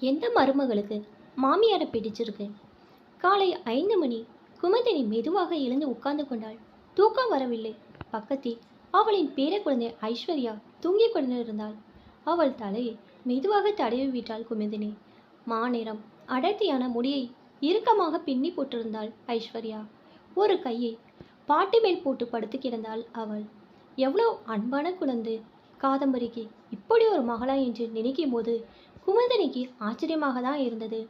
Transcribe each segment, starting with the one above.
எந்த மருமகளுக்கு மாமியாரை பிடிச்சிருக்கு? காலை ஐந்து மணி குமுதினி மெதுவாக எழுந்து உட்கார்ந்து கொண்டாள். தூக்கம் வரவில்லை. பக்கத்தில் அவளின் பேர குழந்தை ஐஸ்வர்யா தூங்கிக் கொண்டிருந்தாள். அவள் தலையை மெதுவாக தடவி விட்டாள் குமுதினி மாநிறம் அடர்த்தியான முடியை இறுக்கமாக பின்னி போட்டிருந்தாள் ஐஸ்வர்யா. ஒரு கையை பாட்டி மேல் போட்டு படுத்து கிடந்தாள் அவள். எவ்வளோ அன்பான குழந்தை. காதம்பரிக்கு இப்படி ஒரு மகளா என்று நினைக்கும் போது குமுதினிக்கு ஆச்சரியமாக தான் இருந்தது.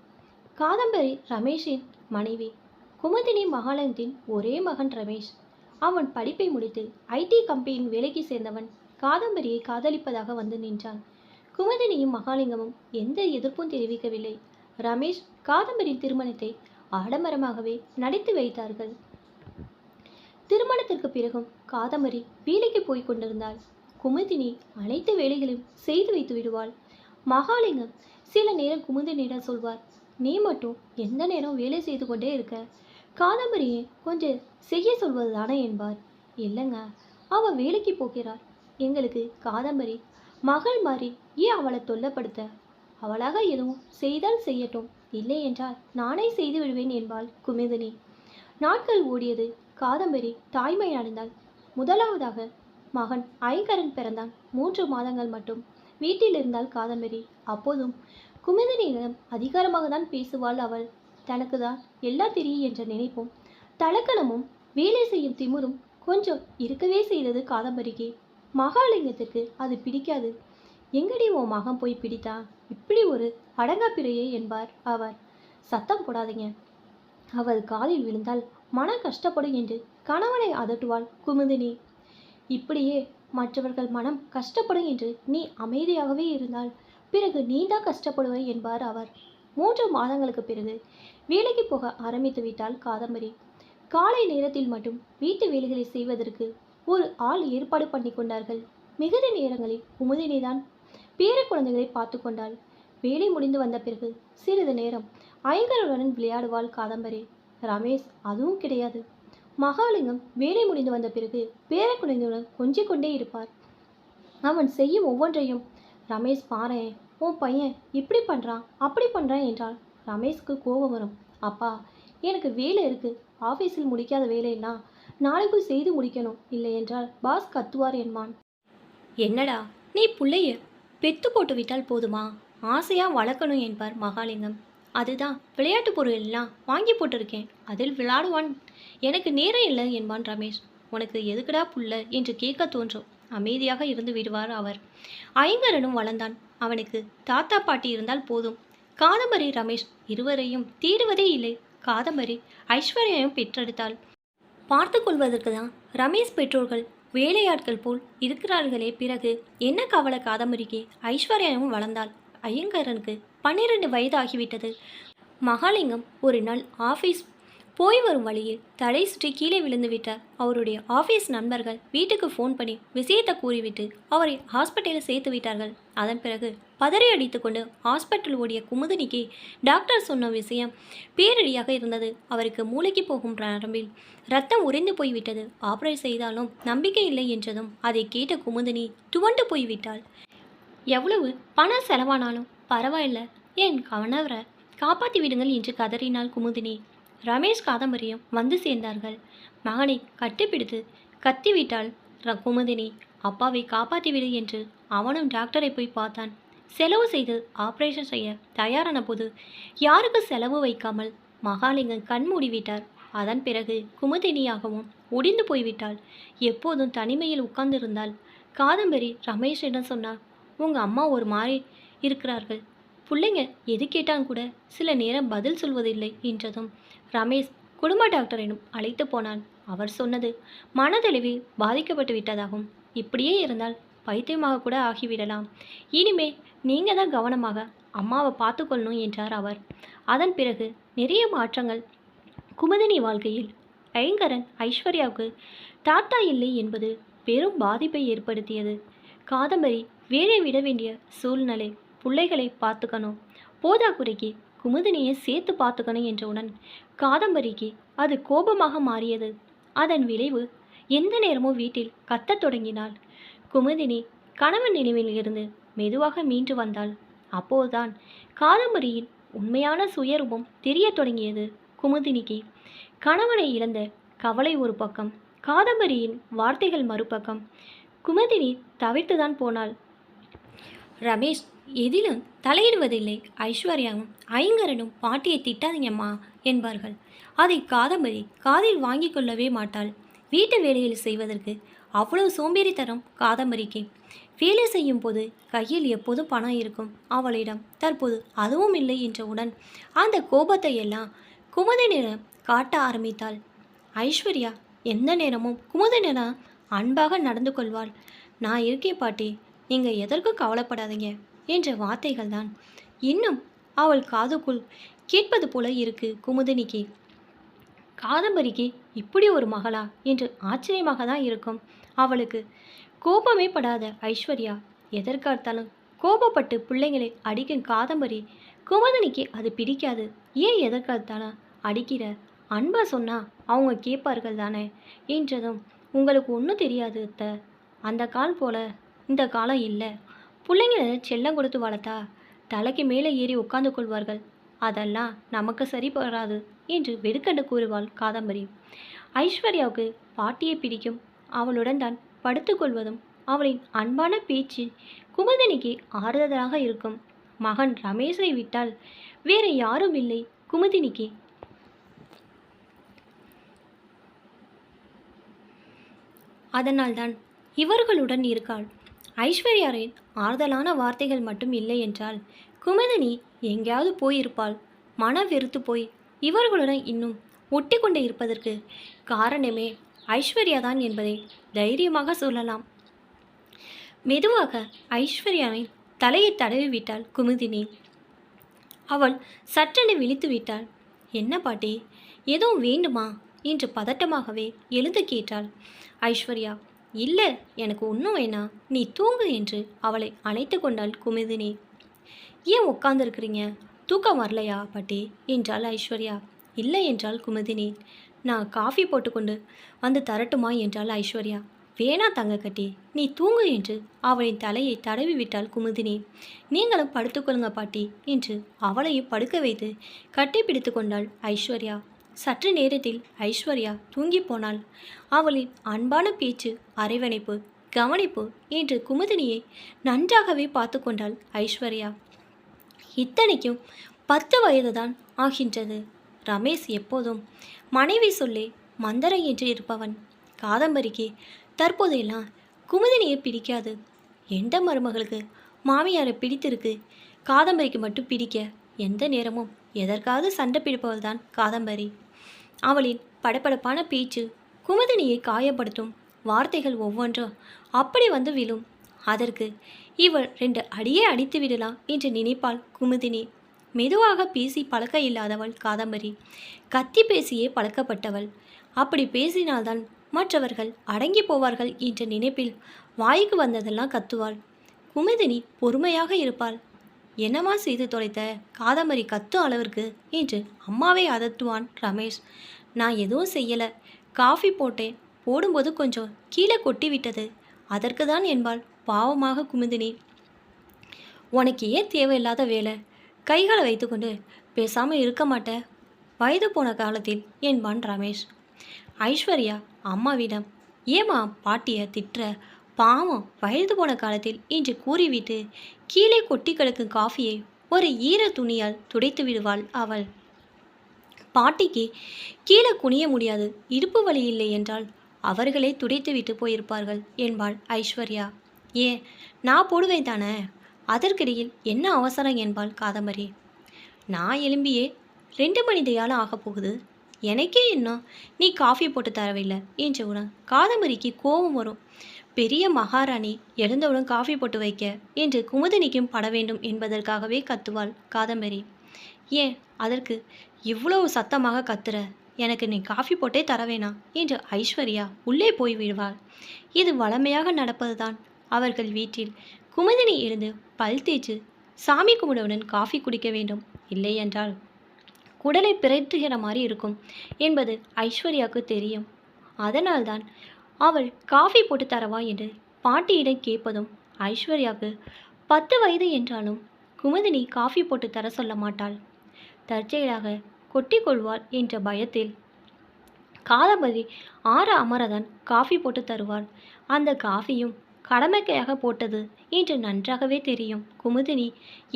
காதம்பரி ரமேஷின் மனைவி. குமுதினி மகாலந்தின் ஒரே மகன் ரமேஷ். அவன் படிப்பை முடித்து ஐடி கம்பெனியின் வேலைக்கு சேர்ந்தவன் காதம்பரியை காதலிப்பதாக வந்து நின்றான். குமுதினியும் மகாலிங்கமும் எந்த எதிர்ப்பும் தெரிவிக்கவில்லை. ரமேஷ் காதம்பரியின் திருமணத்தை ஆடம்பரமாகவே நடித்து வைத்தார்கள். திருமணத்திற்கு பிறகும் காதம்பரி வேலைக்கு போய் கொண்டிருந்தாள். குமுதினி அனைத்து வேலைகளையும் செய்து வைத்து விடுவாள். மகாலிங்கம் சில நேரம் குமுதினியிடம் சொல்வார் நீ மட்டும் எந்த நேரம் வேலை செய்து கொண்டே இருக்க? காதம்பரியை கொஞ்சம் செய்ய சொல்வது தானே என்பார். இல்லைங்க அவ வேலைக்கு போகிறாள். எங்களுக்கு காதம்பரி மகள் மாதிரி ஏன் அவளை தொல்லப்படுத்த? அவளாக எதுவும் செய்தால் செய்யட்டும். இல்லை என்றால் நானே செய்து விடுவேன் என்பாள் குமுதினி நாட்கள் ஓடியது. காதம்பரி தாய்மை அடைந்தாள் முதலாவதாக மகன் ஐங்கரன் பிறந்தான். மூன்று மாதங்கள் மட்டும். வீட்டில் இருந்தால் காதம்பரி. அப்போதும் குமுதினியிடம் அதிகாரமாக தான் பேசுவாள் அவள். தனக்கு தான் எல்லாம் தெரியும் என்ற நினைப்பும் தலக்கணமும் வேலை செய்யும் திமுரும் கொஞ்சம் இருக்கவே செய்தது காதம்பரிக்கு. மகாலிங்கத்துக்கு அது பிடிக்காது. எங்கடி உன் மகன் போய் பிடித்தான் இப்படி ஒரு அடங்காப்பிரையே என்பார் அவர். சத்தம் போடாதீங்க. அவள் காலில் விழுந்தால் மன கஷ்டப்படும் என்று கணவனை அதட்டுவாள் குமுதினி. இப்படியே மற்றவர்கள் மனம் கஷ்டப்படும் என்று நீ அமைதியாகவே இருந்தால் பிறகு நீதான் கஷ்டப்படுவாய் என்பார் அவர். மூன்று மாதங்களுக்கு பிறகு வேலைக்கு போக ஆரம்பித்து விட்டால் காதம்பரி. காலை நேரத்தில் மட்டும் வீட்டு வேலைகளை செய்வதற்கு ஒரு ஆள் ஏற்பாடு பண்ணி கொண்டார்கள். மிகுதி நேரங்களில் குமுதினிதான் பேர குழந்தைகளை பார்த்து கொண்டாள். வேலை முடிந்து வந்த பிறகு சிறிது நேரம் ஐங்கருடன் விளையாடுவாள் காதம்பரி. ரமேஷ் அதுவும் கிடையாது. மகாலிங்கம் வேலை முடிந்து வந்த பிறகு பேர குழந்தையுடன் கொஞ்சிக் கொண்டே இருப்பார். அவன் செய்யும் ஒவ்வொன்றையும் ரமேஷ் பாரேன் உன் பையன் இப்படி பண்ணுறான் அப்படி பண்ணுறான் என்றால் ரமேஷ்க்கு கோபம் வரும். அப்பா எனக்கு வேலை இருக்குது ஆஃபீஸில் முடிக்காத வேலையெல்லாம் நாளைக்குள் செய்து முடிக்கணும். இல்லை என்றால் பாஸ் கத்துவார் என்பான். என்னடா நீ பிள்ளைய பெத்து போட்டு விட்டால் போதுமா? ஆசையாக வளர்க்கணும் என்பார் மகாலிங்கம். அதுதான் விளையாட்டு பொருள் எல்லாம் வாங்கி போட்டிருக்கேன். அதில் விளையாடுவான் எனக்கு நேரம் இல்லை என்பான் ரமேஷ். உனக்கு எதுக்குடா புள்ள? என்று கேட்க தோன்றும். அமைதியாக இருந்து விடுவார் அவர். ஐங்கரனும் வளர்ந்தான். அவனுக்கு தாத்தா பாட்டி இருந்தால் போதும். காதம்பரி ரமேஷ் இருவரையும் தீருவதே இல்லை. காதம்பரி ஐஸ்வர்யையும் பெற்றெடுத்தாள். பார்த்து கொள்வதற்கு தான் ரமேஷ் பெற்றோர்கள் வேலையாட்கள் போல் இருக்கிறார்களே. பிறகு என்ன கவலை காதம்பரிக்கு? ஐஸ்வர்யாவும் வளர்ந்தாள். ஐயங்கரனுக்கு பன்னிரண்டு வயது ஆகிவிட்டது மகாலிங்கம் ஒரு நாள் ஆஃபீஸ் போய் வரும் வழியில் தலை சுற்றி கீழே விழுந்து விட்டார். அவருடைய ஆஃபீஸ் நண்பர்கள் வீட்டுக்கு ஃபோன் பண்ணி விஷயத்தை கூறிவிட்டு அவரை ஹாஸ்பிட்டலில் சேர்த்து விட்டார்கள். அதன் பிறகு பதறி அடித்துக்கொண்டு ஹாஸ்பிட்டல் ஓடிய குமுதினிக்கு டாக்டர் சொன்ன விஷயம் பேரடியாக இருந்தது. அவருக்கு மூளைக்கு போகும் நரம்பில் ரத்தம் உறைந்து போய்விட்டது ஆப்ரேட் செய்தாலும் நம்பிக்கை இல்லை என்றதும் அதை கேட்ட குமுதினி துவண்டு போய்விட்டாள் எவ்வளவு? பணம் செலவானாலும் பரவாயில்ல. என் கணவரை காப்பாற்றி விடுங்கள் என்று கதறினாள் குமுதினி. ரமேஷ் காதம்பரியும் வந்து சேர்ந்தார்கள். மகனை கட்டிப்பிடித்து கத்திவிட்டாள் ர- குமுதினி அப்பாவை காப்பாற்றிவிடு என்று அவனும் டாக்டரை போய் பார்த்தான். செலவு செய்து ஆப்ரேஷன் செய்ய தயாரான போது யாருக்கு செலவு வைக்காமல் மகாலிங்கம் கண் மூடிவிட்டார். அதன் பிறகு குமுதினியாகவும் ஒடிந்து போய்விட்டாள். எப்போதும் தனிமையில் உட்கார்ந்திருந்தாள். காதம்பரி ரமேஷிடம் சொன்னார் உங்கள் அம்மா ஒரு மாதிரி இருக்கிறார்கள். பிள்ளைங்க எது கேட்டான் கூட சில நேரம் பதில் சொல்வதில்லை என்றதும் ரமேஷ் குடும்ப டாக்டரிடம் அழைத்து போனான். அவர் சொன்னது மனதளவில் பாதிக்கப்பட்டு விட்டதாகும். இப்படியே இருந்தால் பைத்தியமாக கூட ஆகிவிடலாம். இனிமே நீங்கள் தான் கவனமாக அம்மாவை பார்த்துக்கொள்ளணும் என்றார் அவர். அதன் பிறகு நிறைய மாற்றங்கள். குமுதினி வாழ்க்கையில் ஐங்கரன் ஐஸ்வர்யாவுக்கு தாத்தா இல்லை என்பது பெரும் பாதிப்பை ஏற்படுத்தியது. காதம்பரி வேலை விட வேண்டிய சூழ்நிலை பிள்ளைகளை பார்த்துக்கணும். போதாக்குறைக்கு குமுதினியை சேர்த்து பார்த்துக்கணும் என்றவுடன் காதம்பரிக்கு அது கோபமாக மாறியது. அதன் விளைவு எந்த நேரமும் வீட்டில் கத்தத் தொடங்கினாள். குமுதினி கணவன் நினைவில் இருந்து மெதுவாக மீண்டு வந்தாள். அப்போதுதான் காதம்பரியின் உண்மையான சுயரூபம் தெரியத் தொடங்கியது குமுதினிக்கு. கணவனை இழந்த கவலை ஒரு பக்கம் காதம்பரியின் வார்த்தைகள் மறுபக்கம். குமுதினி தவிர்த்துதான் போனாள். ரமேஷ் எதிலும் தலையிடுவதில்லை. ஐஸ்வர்யாவும் ஐங்கரனும் பாட்டியை திட்டாதீங்கம்மா என்பார்கள். அதை காதம்பரி காதில் வாங்கிக் கொள்ளவே மாட்டாள். வீட்டு வேலையில் செய்வதற்கு அவ்வளவு சோம்பேறித்தனம் காதம்பரிக்கு வேலை செய்யும் போது கையில் எப்போதும் பணம் இருக்கும்? அவளிடம் தற்போது அதுவும் இல்லை என்றவுடன் அந்த கோபத்தை எல்லாம் குமுதனிடம் காட்ட ஆரம்பித்தாள். ஐஸ்வர்யா எந்த நேரமும் குமுதனிடம் அன்பாக நடந்து கொள்வாள். நான் இருக்கேன் பாட்டி நீங்கள் எதற்கும் கவலைப்படாதீங்க. என்ற வார்த்தைகள் தான் இன்னும் அவள் காதுக்குள் கேட்பது போல இருக்கு குமுதினிக்கு. காதம்பரிக்கு இப்படி ஒரு மகளா? என்று ஆச்சரியமாக தான் இருக்கும். அவளுக்கு கோபமே படாத ஐஸ்வர்யா எதற்கார்த்தாலும் கோபப்பட்டு பிள்ளைங்களை அடிக்கும் காதம்பரி குமுதனிக்கு அது பிடிக்காது. ஏன் எதற்கார்த்தாலும் அடிக்கிற அன்பா சொன்னா அவங்க கேட்பார்கள் தானே? என்றதும் உங்களுக்கு ஒன்றும் தெரியாது அத்த. அந்த கால் போல இந்த காலம் இல்லை. பிள்ளைங்களை செல்லம் கொடுத்து வளர்த்தா தலைக்கு மேலே ஏறி உட்கார்ந்து கொள்வார்கள். அதெல்லாம் நமக்கு சரிபடாது என்று வெடுக்கண்டு கூறுவாள் காதம்பரி. ஐஸ்வர்யாவுக்கு பாட்டியை பிடிக்கும். அவளுடன் தான் படுத்துக்கொள்வதும் அவளின் அன்பான பேச்சு குமுதினிக்கு ஆறுதலாக இருக்கும். மகன் ரமேஷை விட்டால் வேறு யாரும் இல்லை குமுதினிக்கு. அதனால்தான் இவர்களுடன் இருக்காள். ஐஸ்வர்யாரின் ஆறுதலான வார்த்தைகள் மட்டும் இல்லை என்றால் குமுதினி எங்கேயாவது போயிருப்பாள். மன வெறுத்து போய் இவர்களுடன் இன்னும் ஒட்டி கொண்டு இருப்பதற்கு காரணமே ஐஸ்வர்யா தான் என்பதை தைரியமாக சொல்லலாம். மெதுவாக ஐஸ்வர்யாவின் தலையை தடவி விட்டாள் குமுதினி. அவள் சட்டென விழித்து விட்டாள். என்ன பாட்டி? எதுவும் வேண்டுமா? என்று பதட்டமாகவே எழுந்து கேட்டாள் ஐஸ்வர்யா. இல்லை எனக்கு ஒன்றும் வேணாம். நீ தூங்கு என்று அவளை அழைத்து கொண்டாள் குமுதினி. ஏன் உட்காந்துருக்குறீங்க தூக்கம் வரலையா பாட்டி? என்றாள் ஐஸ்வர்யா. இல்லை என்றாள் குமுதினி. நான் காஃபி போட்டுக்கொண்டு வந்து தரட்டுமா என்றாள் ஐஸ்வர்யா. வேணா தங்க கட்டி நீ தூங்கு என்று அவளின் தலையை தடவி விட்டாள் குமுதினி. நீங்களும் படுத்துக்கொள்ளுங்க பாட்டி என்று அவளையும் படுக்க வைத்து கட்டி பிடித்து கொண்டாள் ஐஸ்வர்யா. சற்று நேரத்தில் ஐஸ்வர்யா தூங்கி போனாள். அவளின் அன்பான பேச்சு அரவணைப்பு கவனிப்பு என்று குமுதினியை நன்றாகவே பார்த்து கொண்டாள் ஐஸ்வர்யா. இத்தனைக்கும் பத்து வயதுதான் ஆகின்றது. ரமேஷ் எப்போதும் மனைவி சொல்லே மந்தரை என்று இருப்பவன். காதம்பரிக்கு தற்போதெல்லாம் குமுதினியை பிடிக்காது. எந்த மருமகளுக்கு மாமியாரை பிடித்திருக்கு காதம்பரிக்கு மட்டும் பிடிக்க எந்த நேரமும் எதற்காவது சண்டை பிடிப்பவள்தான் காதம்பரி. அவளின் படபடப்பான பேச்சு குமுதினியை காயப்படுத்தும் வார்த்தைகள் ஒவ்வொன்றும் அப்படி வந்து விழும். அதற்கு இவள் ரெண்டு அடியே அடித்து விடலாம் என்று நினைப்பாள் குமுதினி. மெதுவாக பேசி பழக்க இல்லாதவள் காதம்பரி. கத்தி பேசியே பழக்கப்பட்டவள். அப்படி பேசினால்தான் மற்றவர்கள் அடங்கி போவார்கள் என்ற நினைப்பில் வாய்க்கு வந்ததெல்லாம் கத்துவாள். குமுதினி பொறுமையாக இருப்பாள். என்னமா செய்து தொலைத்த? காதம்பரி கத்தும் அளவிற்கு என்று அம்மாவை அதட்டுவான் ரமேஷ். நான் எதுவும் செய்யலை. காஃபி போட்டேன். போடும்போது கொஞ்சம் கீழே கொட்டி விட்டது. அதற்கு தான் என்பாள் பாவமாக குமுதினி உனக்கு ஏன் தேவையில்லாத வேலை? கைகளை வைத்துக்கொண்டு பேசாமல் இருக்க மாட்ட? வயது போன காலத்தில் என்பான் ரமேஷ். ஐஸ்வர்யா அம்மாவிடம் ஏமா பாட்டியை திட்டுற? பாவம் வயது போன காலத்தில் என்று கூறிவிட்டு கீழே கொட்டி கிடக்கும் காஃபியை ஒரு ஈர துணியால் துடைத்து விடுவாள் அவள். பாட்டிக்கு கீழே குனிய முடியாது இடுப்பு வழி இல்லை என்றால் அவர்களே துடைத்து விட்டு போயிருப்பார்கள் என்பாள் ஐஸ்வர்யா. ஏன் நான் போடுவேன் தானே? அதற்கிடையில் என்ன அவசரம் என்பாள் காதம்பரி. நான் எழும்பியே ரெண்டு மணி தியாலம் ஆகப் போகுது. எனக்கே இன்னும் நீ காஃபி போட்டு தரவில்லை என்றவுடன் காதம்பரிக்கு கோபம் வரும். பெரிய மகாராணி எழுந்தவுடன் காஃபி போட்டு வைக்க என்று குமுதினிக்கும் பட வேண்டும் என்பதற்காகவே கத்துவாள் காதம்பரி. ஏன் அதற்கு இவ்வளவு சத்தமாக கத்துற? எனக்கு நீ காஃபி போட்டே தர வேணாம் என்று ஐஸ்வர்யா உள்ளே போய் விடுவாள். இது வளமையாக நடப்பதுதான். அவர்கள் வீட்டில் குமுதினி இருந்து பல் தேய்ச்சு சாமி கும்பிடவுடன் காஃபி குடிக்க வேண்டும். இல்லை என்றால் குடலை பிறட்டுகிற மாதிரி இருக்கும் என்பது ஐஸ்வர்யாவுக்கு தெரியும். அதனால்தான் அவள் காஃபி போட்டு தரவா என்று பாட்டியிடம் கேட்பதும் ஐஸ்வர்யாவுக்கு பத்து வயது என்றாலும் குமுதினி காஃபி போட்டு தர சொல்ல மாட்டாள். தற்செயலாக கொட்டி கொள்வாள் என்ற பயத்தில் காதம்பரி ஆற அமரதான் காஃபி போட்டு தருவாள். அந்த காஃபியும் கடமைக்கையாக போட்டது என்று நன்றாகவே தெரியும். குமுதினி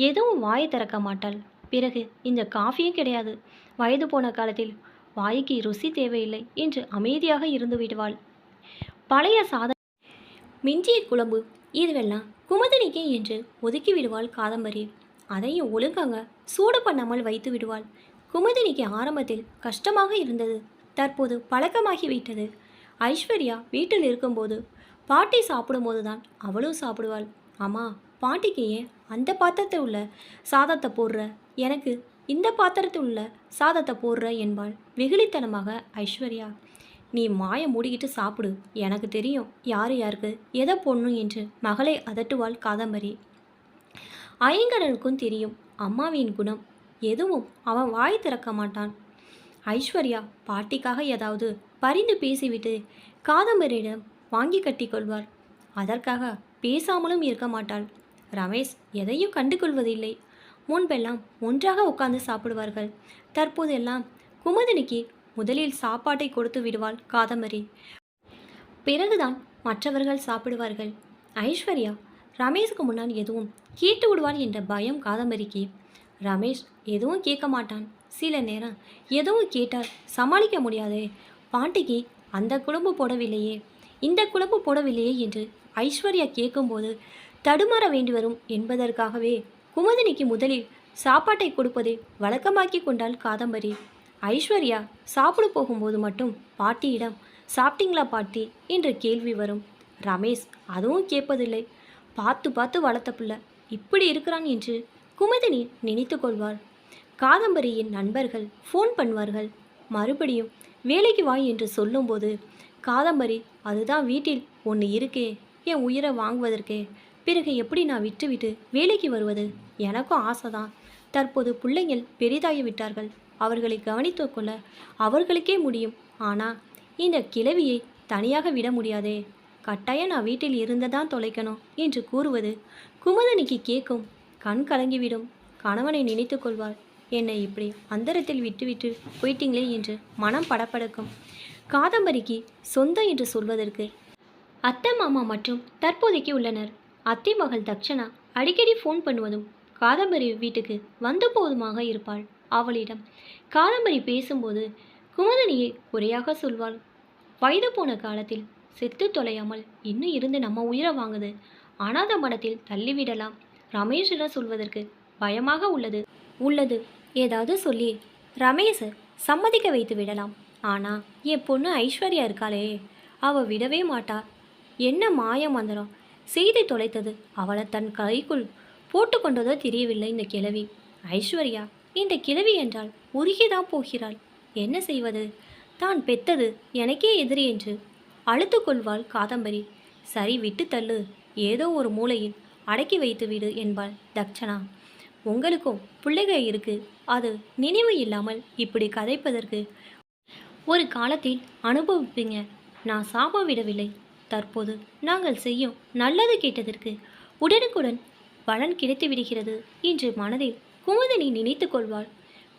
எதுவும் வாயை திறக்க மாட்டாள். பிறகு இந்த காஃபியும் கிடையாது. வயது போன காலத்தில் வாய்க்கு ருசி தேவையில்லை என்று அமைதியாக இருந்து விடுவாள். பழைய சாத மிஞ்சிய குழம்பு இதுவெல்லாம் குமுதினிக்கு என்று ஒதுக்கி விடுவாள் காதம்பரி. அதையும் ஒழுங்காக சூடு பண்ணாமல் வைத்து விடுவாள். குமுதினிக்கு ஆரம்பத்தில் கஷ்டமாக இருந்தது. தற்போது பழக்கமாகிவிட்டது ஐஸ்வர்யா வீட்டில் இருக்கும்போது பாட்டி சாப்பிடும்போது தான் அவளும் சாப்பிடுவாள். அம்மா பாட்டிக்கு ஏன் அந்த பாத்திரத்தில் உள்ள சாதத்தை போடுற? எனக்கு இந்த பாத்திரத்தில் உள்ள சாதத்தை போடுற என்பாள் வெகுளித்தனமாக ஐஸ்வர்யா. நீ மாயை மூடிக்கிட்டு சாப்பிடு. எனக்கு தெரியும் யார் யாருக்கு. எதை பொண்ணு என்று மகளை அதட்டுவாள் காதம்பரி. ஐங்கரனுக்கும் தெரியும் அம்மாவின் குணம். எதுவும் அவன் வாய் திறக்க மாட்டான். ஐஸ்வர்யா பாட்டிக்காக ஏதாவது பரிந்து பேசிவிட்டு காதம்பரியிடம் வாங்கி கட்டி கொள்வார் அதற்காக பேசாமலும் இருக்க மாட்டாள். ரமேஷ் எதையும் கண்டுகொள்வதில்லை. முன்பெல்லாம் ஒன்றாக உட்கார்ந்து சாப்பிடுவார்கள். தற்போதெல்லாம் குமுதினிக்கு முதலில் சாப்பாட்டை கொடுத்து விடுவாள் காதம்பரி. பிறகுதான் மற்றவர்கள் சாப்பிடுவார்கள். ஐஸ்வர்யா ரமேஷுக்கு முன்னால் எதுவும் கேட்டு விடுவாள் என்ற பயம் காதம்பரிக்கு. ரமேஷ் எதுவும் கேட்க மாட்டான். சில நேரம் எதுவும் கேட்டால் சமாளிக்க முடியாதே. பாண்டிக்கு அந்த குழம்பு போடவில்லையே. இந்த குழம்பு போடவில்லையே என்று ஐஸ்வர்யா கேட்கும்போது தடுமாற வேண்டி வரும் என்பதற்காகவே குமுதினிக்கு முதலில் சாப்பாட்டை கொடுப்பதை வழக்கமாக்கி கொண்டாள் காதம்பரி. ஐஸ்வர்யா சாப்பிட போகும்போது மட்டும் பாட்டியிடம் சாப்பிட்டீங்களா பாட்டி? என்ற கேள்வி வரும். ரமேஷ் அதுவும் கேட்பதில்லை. பார்த்து பார்த்து வளர்த்த பிள்ளை இப்படி இருக்கிறான் என்று குமுதினி நினைத்து கொள்வார் காதம்பரியின் நண்பர்கள் ஃபோன் பண்ணுவார்கள். மறுபடியும் வேலைக்கு வா என்று சொல்லும்போது காதம்பரி அதுதான் வீட்டில் ஒன்று இருக்கே என் உயிரை வாங்குவதற்கே. பிறகு எப்படி நான் விட்டுவிட்டு வேலைக்கு வருவது? எனக்கும் ஆசைதான். தற்போது பிள்ளைங்கள் பெரிதாகி விட்டார்கள் அவர்களை கவனித்துக் கொள்ள அவர்களுக்கே முடியும். ஆனால் இந்த கிழவியை தனியாக விட முடியாதே. கட்டாயம் நான் வீட்டில் இருந்ததான் தொலைக்கணும் என்று கூறுவது குமுதனிக்கு கேட்கும். கண் கலங்கிவிடும். கணவனை நினைத்து கொள்வாள். என்னை இப்படி அந்தரத்தில் விட்டுவிட்டு போயிட்டீங்களே என்று மனம் படப்படக்கும். காதம்பரிக்கு சொந்தம் என்று சொல்வதற்கு அத்தை மாமா மற்றும் தற்போதைக்கு உள்ளனர். அத்தை மகள் தக்ஷணா அடிக்கடி ஃபோன் பண்ணுவதும் காதம்பரி வீட்டுக்கு வந்து போதுமாக இருப்பாள். அவளிடம் காதம்பரி பேசும்போது குமுதனியை குறையாக சொல்வாள். வயது போன காலத்தில் செத்து தொலையாமல் இன்னும் இருந்து நம்ம உயிரை வாங்குது. அனாத மடத்தில் தள்ளிவிடலாம் ரமேஷிடம் சொல்வதற்கு பயமாக உள்ளது. உள்ளது. ஏதாவது சொல்லி ரமேஷை சம்மதிக்க வைத்து விடலாம். ஆனால் என் பொண்ணு ஐஸ்வர்யா இருக்காளே. அவள் விடவே மாட்டா. என்ன மாய மந்திரம். செய்தி தொலைத்தது அவளை தன் கைக்குள் போட்டு கொண்டதோ தெரியவில்லை இந்த கிழவி. ஐஸ்வர்யா இந்த கிழவி என்றால் உருகிதான் போகிறாள். என்ன செய்வது? தான் பெத்தது. எனக்கே எதிரி என்று. அழுத்து கொள்வாள் காதம்பரி. சரி விட்டு தள்ளு. ஏதோ ஒரு மூலையில் அடக்கி வைத்து விடு என்பாள் தக்ஷனா உங்களுக்கும் பிள்ளைகள் இருக்கு. அது நினைவு இல்லாமல் இப்படி கதைப்பதற்கு ஒரு காலத்தில் அனுபவிப்பீங்க. நான் சாப விடவில்லை. தற்போது நாங்கள் செய்யும் நல்லது கேட்டதற்கு உடனுக்குடன் பலன் கிடைத்து விடுகிறது என்று மனதில் குமுதினி நினைத்து கொள்வாள்.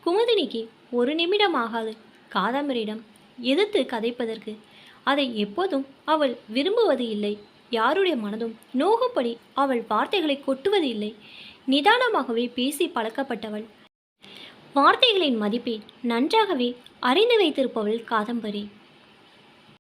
குமுதினிக்கு ஒரு நிமிடம் ஆகாது காதம்பரிடம் எதிர்த்து கதைப்பதற்கு. அதை எப்போதும் அவள் விரும்புவது இல்லை. யாருடைய மனதும் நோகும்படி அவள் வார்த்தைகளை கொட்டுவது இல்லை. நிதானமாகவே பேசி பழக்கப்பட்டவள். வார்த்தைகளின் மதிப்பை நன்றாகவே அறிந்து வைத்திருப்பவள் காதம்பரி.